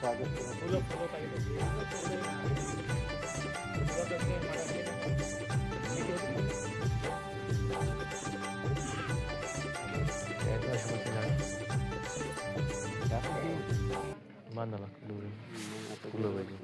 फुलं फुलं पाहिजे फुलं कसे मराठी बांधाला दोरी फुलं पाहिजे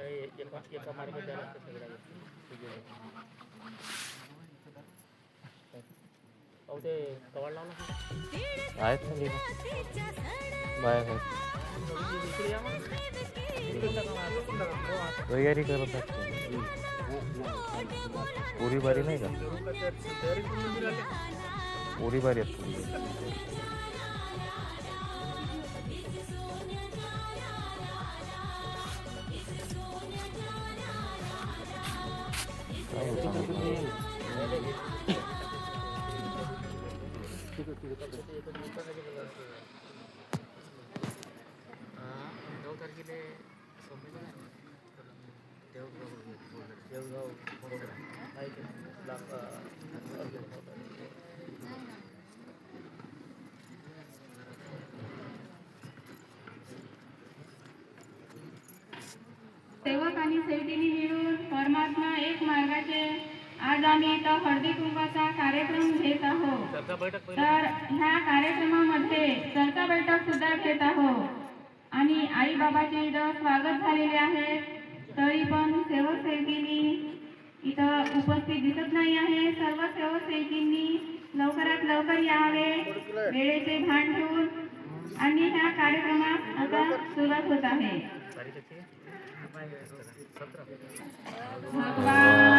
एका एका द्यायला लागतं सगळ्या गोष्टी अहो ते कवाड लावलं आहेत ना लिहिलं आहेत इकडे तयारी करत असते बारी नाही का पुरी बारी आहेत सेवक आणि सेवकिनी मिळून परमात्मा एक मार्गाचे आज आम्ही इथं हळदी कुंकाचा कार्यक्रम घेत आहोत. तर ह्या कार्यक्रमामध्ये चर्चा बैठक सुद्धा घेत आहोत. आणि आई बाबाचे इथं स्वागत झालेले आहे. तरी पण सेवक सेवकिनी लवकरात लवकर यावे वेळेचे भान ठेवून आणि ह्या कार्यक्रमात आता सुरुवात होत आहे. भगवान!